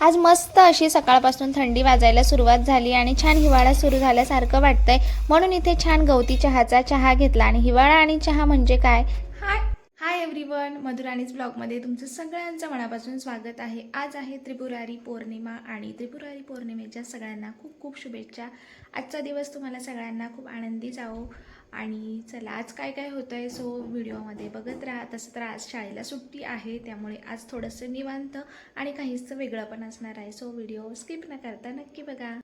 आज मस्त अशी सकाळपासून थंडी वाजायला सुरुवात झाली आणि छान हिवाळा सुरू झाल्यासारखं वाटतंय. म्हणून इथे छान गवती चहाचा चहा घेतला. आणि हिवाळा आणि चहा म्हणजे काय? हाय. Hi everyone. मधुराणीज ब्लॉगमध्ये तुमचं सगळ्यांचं मनापासून स्वागत आहे. आज आहे त्रिपुरारी पौर्णिमा आणि त्रिपुरारी पौर्णिमेच्या सगळ्यांना खूप खूप शुभेच्छा. आजचा दिवस तुम्हाला सगळ्यांना खूप आनंदी जावो. आणि चला आज काय काय होतं आहे सो व्हिडिओमध्ये बघत राहा. तसं तर आज शाळेला सुट्टी आहे त्यामुळे आज थोडंसं निवांत आणि काहीच वेगळं पण असणार आहे. सो व्हिडिओ स्किप न करता नक्की बघा.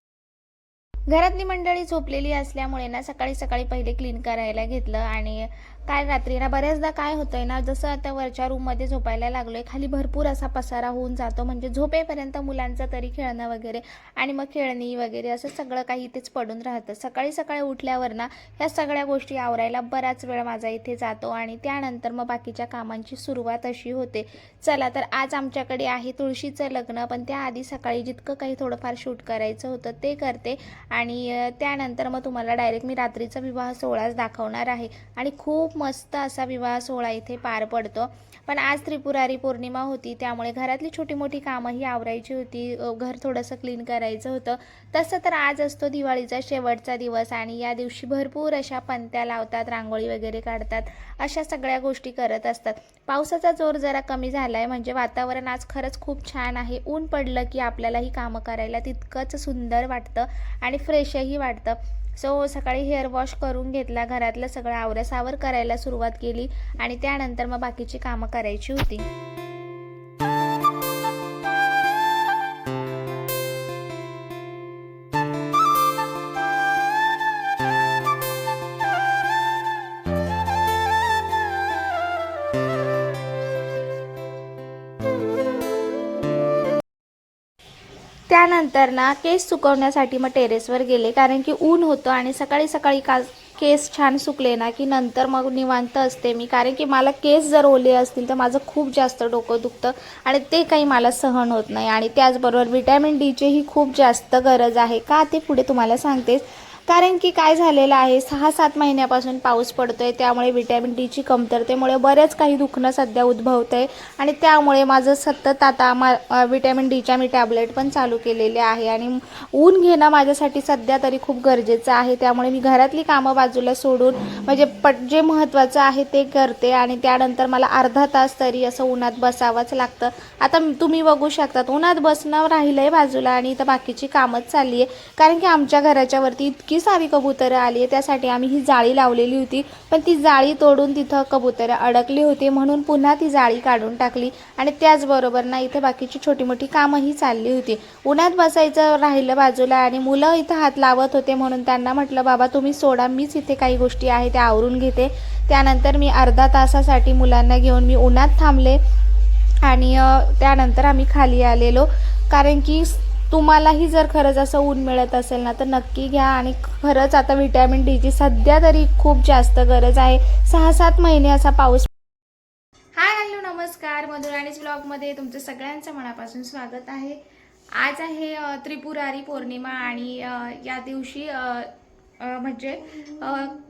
घरातली मंडळी झोपलेली असल्यामुळे ना सकाळी सकाळी पहिले क्लीन करायला घेतलं आणि काल रात्री ना बऱ्याचदा काय होतंय ना जसं आता वरच्या रूममध्ये झोपायला लागलोय खाली भरपूर असा पसारा होऊन जातो म्हणजे झोपेपर्यंत मुलांचं तरी खेळणं वगैरे आणि मग खेळणी वगैरे असं सगळं काही इथेच पडून राहतं. सकाळी सकाळी उठल्यावर ना ह्या सगळ्या गोष्टी आवरायला बराच वेळ माझा इथे जातो आणि त्यानंतर मग बाकीच्या कामांची सुरुवात अशी होते. चला तर आज आमच्याकडे आहे तुळशीचं लग्न पण त्याआधी सकाळी जितकं काही थोडंफार शूट करायचं होतं ते करते आणि त्यानंतर मग तुम्हाला डायरेक्ट मी रात्रीचा विवाह सोहळाच दाखवणार आहे. आणि खूप खूप मस्त असा विवाह सोहळा इथे पार पडतो. पण आज त्रिपुरारी पौर्णिमा होती त्यामुळे घरातली छोटी मोठी कामंही आवरायची होती. घर थोडंसं क्लीन करायचं होतं. तसं तर आज असतो दिवाळीचा शेवटचा दिवस आणि या दिवशी भरपूर अशा पंत्या लावतात रांगोळी वगैरे काढतात अशा सगळ्या गोष्टी करत असतात. पावसाचा जोर जरा कमी झाला आहे म्हणजे वातावरण आज खरंच खूप छान आहे. ऊन पडलं की आपल्याला ही कामं करायला तितकंच सुंदर वाटतं आणि फ्रेशही वाटतं. सो सकाळी हेअर वॉश करून घेतला. घरातलं सगळं आवरसावर करायला सुरुवात केली आणि त्यानंतर मग बाकीची कामं करायची होती. त्यानंतर ना केस सुकवण्यासाठी मग टेरेसवर गेले कारण की ऊन होतं आणि सकाळी सकाळी का केस छान सुकले ना की नंतर मग निवांत असते मी. कारण की मला केस जर ओले असतील तर माझं खूप जास्त डोकं दुखतं आणि ते काही मला सहन होत नाही. आणि त्याचबरोबर विटॅमिन डीचीही खूप जास्त गरज आहे. का ते पुढे तुम्हाला सांगतेच. कारण की काय झालेलं आहे सहा सात महिन्यापासून पाऊस पडतो आहे त्यामुळे विटॅमिन डीची कमतरतेमुळे बरेच काही दुखणं सध्या उद्भवतं आहे आणि त्यामुळे माझं सतत आता मा विटॅमिन डीच्या मी टॅबलेट पण चालू केलेले आहे आणि ऊन घेणं माझ्यासाठी सध्या तरी खूप गरजेचं आहे. त्यामुळे मी घरातली कामं बाजूला सोडून म्हणजे पट जे महत्त्वाचं आहे ते करते आणि त्यानंतर मला अर्धा तास तरी असं उन्हात बसावंच लागतं. आता तुम्ही बघू शकतात उन्हात बसणं राहिलं आहे बाजूला आणि इथं बाकीची कामच चालली आहे कारण की आमच्या घराच्यावरती इतकी इतकी सारी कबुतरं आली आहे त्यासाठी आम्ही ही जाळी लावलेली होती. पण ती जाळी तोडून तिथं कबुतरं अडकली होती म्हणून पुन्हा ती जाळी काढून टाकली. आणि त्याचबरोबर ना इथे बाकीची छोटी मोठी कामंही चालली होती. उन्हात बसायचं राहिलं बाजूला आणि मुलं इथं हात लावत होते म्हणून त्यांना म्हटलं बाबा तुम्ही सोडा मीच इथे काही गोष्टी आहे त्या आवरून घेते. त्यानंतर मी अर्धा तासासाठी मुलांना घेऊन मी उन्हात थांबले आणि त्यानंतर आम्ही खाली आलेलो. कारण की तुम्हालाही जर खरंच असं ऊन मिळत असेल ना तर नक्की घ्या. आणि खरंच आता व्हिटॅमिन डीची सध्या तरी खूप जास्त गरज आहे. सहा सात महिने असा पाऊस हाय हॅलो नमस्कार. मधुराणीज ब्लॉगमध्ये तुमचं सगळ्यांचं मनापासून स्वागत आहे. आज आहे त्रिपुरारी पौर्णिमा आणि या दिवशी म्हणजे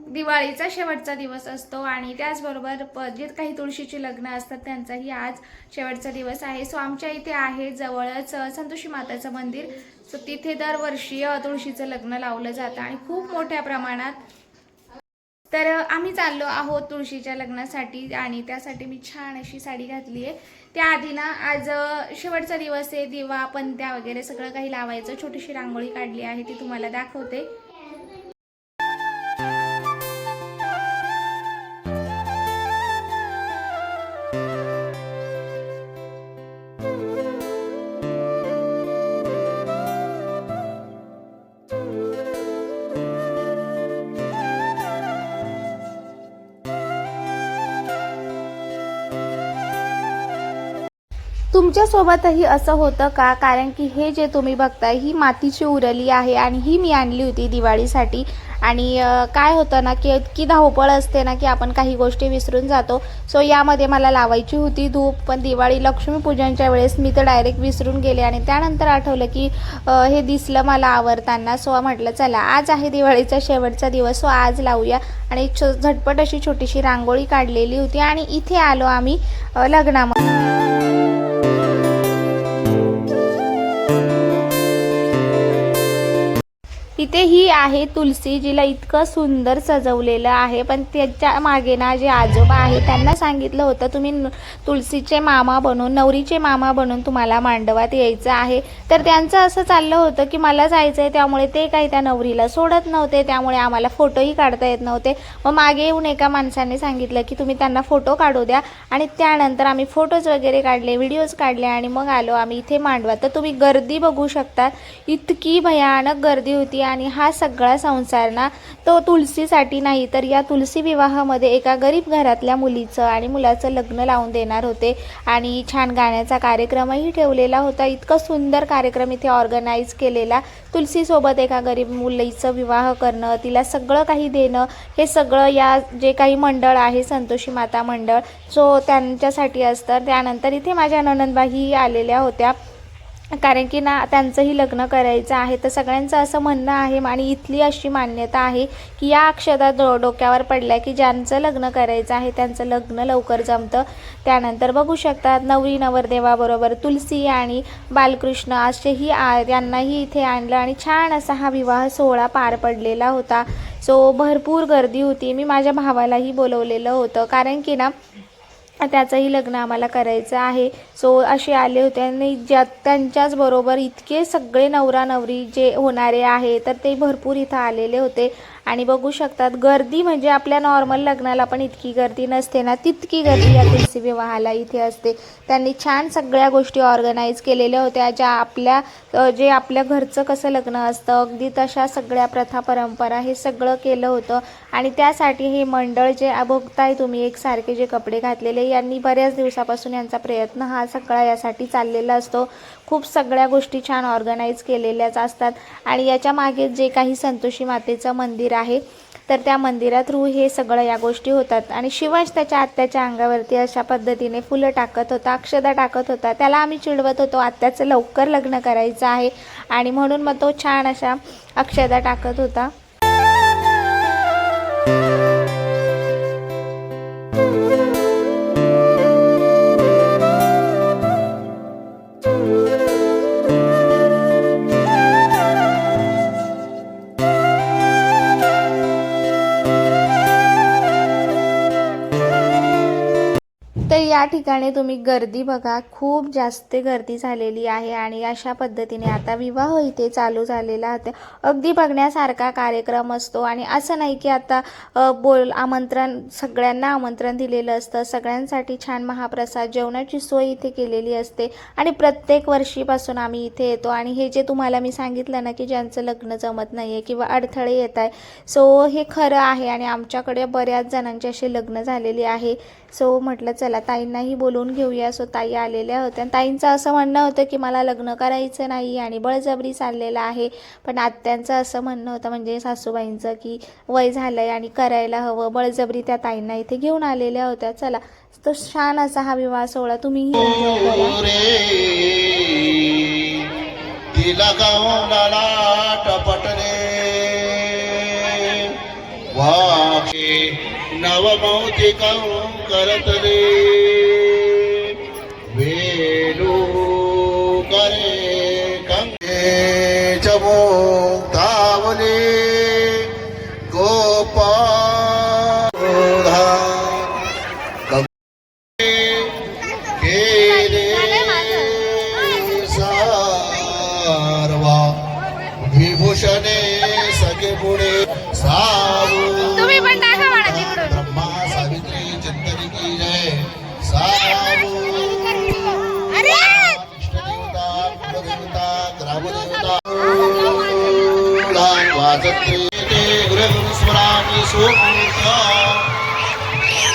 दिवाळीचा शेवटचा दिवस असतो आणि त्याचबरोबर प जे काही तुळशीची लग्न असतात त्यांचाही आज शेवटचा दिवस आहे. सो आमच्या इथे आहे जवळच संतोषी माताचं मंदिर. सो तिथे दरवर्षी तुळशीचं लग्न लावलं जातं आणि खूप मोठ्या प्रमाणात तर आम्ही चाललो आहोत तुळशीच्या लग्नासाठी आणि त्यासाठी मी छान अशी साडी घातली आहे त्याआधी ना आज शेवटचा दिवस आहे दिवा पंत्या वगैरे सगळं काही लावायचं. छोटीशी रांगोळी काढली आहे ती तुम्हाला दाखवते. तुमच्यासोबतही असं होतं का? कारण की हे जे तुम्ही बघताय ही मातीची उरली आहे आणि ही मी आणली होती दिवाळीसाठी. आणि काय होतं ना की इतकी धावपळ असते ना की आपण काही गोष्टी विसरून जातो. सो यामध्ये मला लावायची होती धूप पण दिवाळी लक्ष्मीपूजनच्या वेळेस मी तर डायरेक्ट विसरून गेले आणि त्यानंतर आठवलं की हे दिसलं मला आवडताना सो म्हटलं चला आज आहे दिवाळीचा शेवटचा दिवस सो आज लावूया. आणि झटपट अशी छोटीशी रांगोळी काढलेली होती आणि इथे आलो आम्ही लग्नामध्ये. इथे ही आहे तुलसी जिला इतकं सुंदर सजवलेलं आहे. पण त्याच्यामागे ना जे आजोबा आहे त्यांना सांगितलं होतं तुम्ही तुलसीचे मामा बनून नवरीचे मामा बनून तुम्हाला मांडवात यायचं आहे. तर त्यांचं असं चाललं होतं की मला जायचं आहे त्यामुळे ते काही त्या नवरीला सोडत नव्हते. त्यामुळे आम्हाला फोटोही काढता येत नव्हते. मग मागे येऊन एका माणसाने सांगितलं की तुम्ही त्यांना फोटो काढू द्या. आणि त्यानंतर आम्ही फोटोज वगैरे काढले व्हिडिओज काढले आणि मग आलो आम्ही इथे मांडवा. तर तुम्ही गर्दी बघू शकता. इतकी भयानक गर्दी होती आणि हा सगळा संसार ना तो तुलसीसाठी नाही तर या तुलसी विवाहामध्ये एका गरीब घरातल्या मुलीचं आणि मुलाचं लग्न लावून देणार होते. आणि छान गाण्याचा कार्यक्रमही ठेवलेला होता. इतकं सुंदर कार्यक्रम इथे ऑर्गनाईज केलेला. तुलसीसोबत एका गरीब मुलीचं विवाह करणं तिला सगळं काही देणं हे सगळं या जे काही मंडळ आहे संतोषी माता मंडळ सो त्यांच्यासाठी असतं. त्यानंतर इथे माझ्या ननंदबाई आलेल्या होत्या. कारण की ना त्यांचंही लग्न करायचं आहे. तर सगळ्यांचं असं म्हणणं आहे आणि इथली अशी मान्यता आहे की या अक्षता डो डोक्यावर पडल्या की ज्यांचं लग्न करायचं आहे त्यांचं लग्न लवकर जमतं. त्यानंतर बघू शकतात नवरी नवरदेवाबरोबर तुलसी आणि बालकृष्ण असेही आ यांनाही इथे आणलं आणि छान असा हा विवाह सोहळा पार पडलेला होता. सो भरपूर गर्दी होती. मी माझ्या भावालाही बोलवलेलं होतं. कारण की ना त्याचंही लग्न आम्हाला करायचं आहे. सो असे आले होते आणि ज्या त्यांच्याच बरोबर इतके सगळे नवरा नवरी जे होणारे आहे तर ते भरपूर इथं आलेले होते. आणि बघू शकतात गर्दी म्हणजे आपल्या नॉर्मल लग्नाला पण इतकी गर्दी नसते ना तितकी गर्दी या तुलसी विवाहाला इथे असते. त्यांनी छान सगळ्या गोष्टी ऑर्गनाईज केलेल्या होत्या ज्या आपल्या जे आपल्या घरचं कसं लग्न असतं अगदी तशा सगळ्या प्रथा परंपरा हे सगळं केलं होतं. आणि त्यासाठी हे मंडळ जे बघताय तुम्ही एकसारखे जे कपडे घातलेले यांनी बऱ्याच दिवसापासून यांचा प्रयत्न हा सगळा यासाठी चाललेला असतो. खूप सगळ्या गोष्टी छान ऑर्गनाईज केलेल्याच असतात. आणि याच्या मागे जे काही संतोषी मातेचं मंदिर आहे तर त्या मंदिरात थ्रू हे सगळं या गोष्टी होतात. आणि शिवाज त्याच्या आत्याच्या अंगावरती अशा पद्धतीने फुलं टाकत होता अक्षदा टाकत होता. त्याला आम्ही चिडवत होतो आत्याचं लवकर लग्न करायचं आहे. आणि म्हणून मग तो छान अशा अक्षदा टाकत होता. या ठिकाणी तुम्ही गर्दी बघा. खूप जास्त गर्दी झालेली आहे आणि अशा पद्धतीने आता विवाह इथे चालू झालेला होता अगदी बघण्यासारखा कार्यक्रम असतो आणि असं नाही की आता बोल आमंत्रण सगळ्यांना आमंत्रण दिलेलं असतं. सगळ्यांसाठी छान महाप्रसाद जेवणाची सोय इथे केलेली असते आणि प्रत्येक वर्षीपासून आम्ही इथे येतो. आणि हे जे तुम्हाला मी सांगितलं ना की ज्यांचं लग्न जमत नाही आहे किंवा अडथळे येत आहे सो हे खरं आहे आणि आमच्याकडे बऱ्याच जणांचे असे लग्न झालेली आहे. सो म्हटलं चला ताईंनाही बोलून घेऊया. सो ताई आलेल्या होत्या. ताईंचं असं म्हणणं होतं की मला लग्न करायचं नाही आणि बळजबरी चाललेलं आहे. पण आत्यांचं असं म्हणणं होतं म्हणजे सासूबाईंचं की वय झालं आहे आणि करायला हवं. बळजबरी त्या ताईंना इथे घेऊन आलेल्या होत्या. चला. तो छान असा हा विवाह सोहळा. तुम्हीही एन्जॉय करा.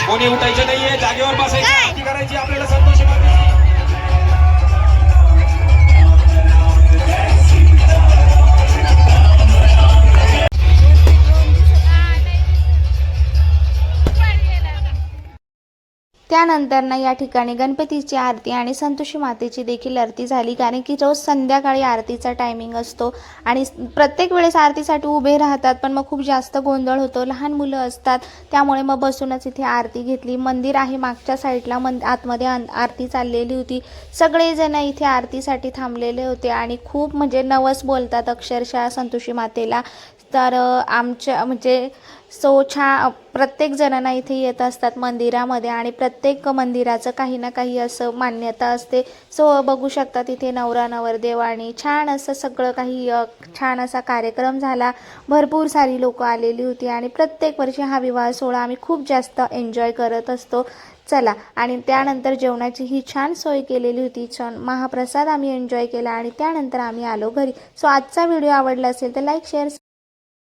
कोणी उठायचं नाहीये जागेवर बसायचं करायची आपल्याला संतोष त्यानंतर ना या ठिकाणी गणपतीची आरती आणि संतोषी मातेची देखील आरती झाली. कारण की रोज संध्याकाळी आरतीचा टायमिंग असतो आणि प्रत्येक वेळेस आरतीसाठी उभे राहतात पण मग खूप जास्त गोंधळ होतो. लहान मुलं असतात त्यामुळे मग बसूनच इथे आरती घेतली. मंदिर आहे मागच्या साईडला मंद आतमध्ये आरती चाललेली होती. सगळेजण इथे आरतीसाठी थांबलेले होते आणि खूप म्हणजे नवस बोलतात अक्षरशः संतोषी मातेला. तर आमच्या म्हणजे सो छा प्रत्येक जणांना इथे येत असतात मंदिरामध्ये आणि प्रत्येक मंदिराचं काही ना काही असं मान्यता असते. सो बघू शकता तिथे नवरा नवरदेव आणि छान असं सगळं काही छान असा कार्यक्रम झाला. भरपूर सारी लोकं आलेली होती आणि प्रत्येक वर्षी हा विवाह सोहळा आम्ही खूप जास्त एन्जॉय करत असतो. चला आणि त्यानंतर जेवणाची ही छान सोय केलेली होती. छान महाप्रसाद आम्ही एन्जॉय केला आणि त्यानंतर आम्ही आलो घरी. सो आजचा व्हिडिओ आवडला असेल तर लाईक शेअर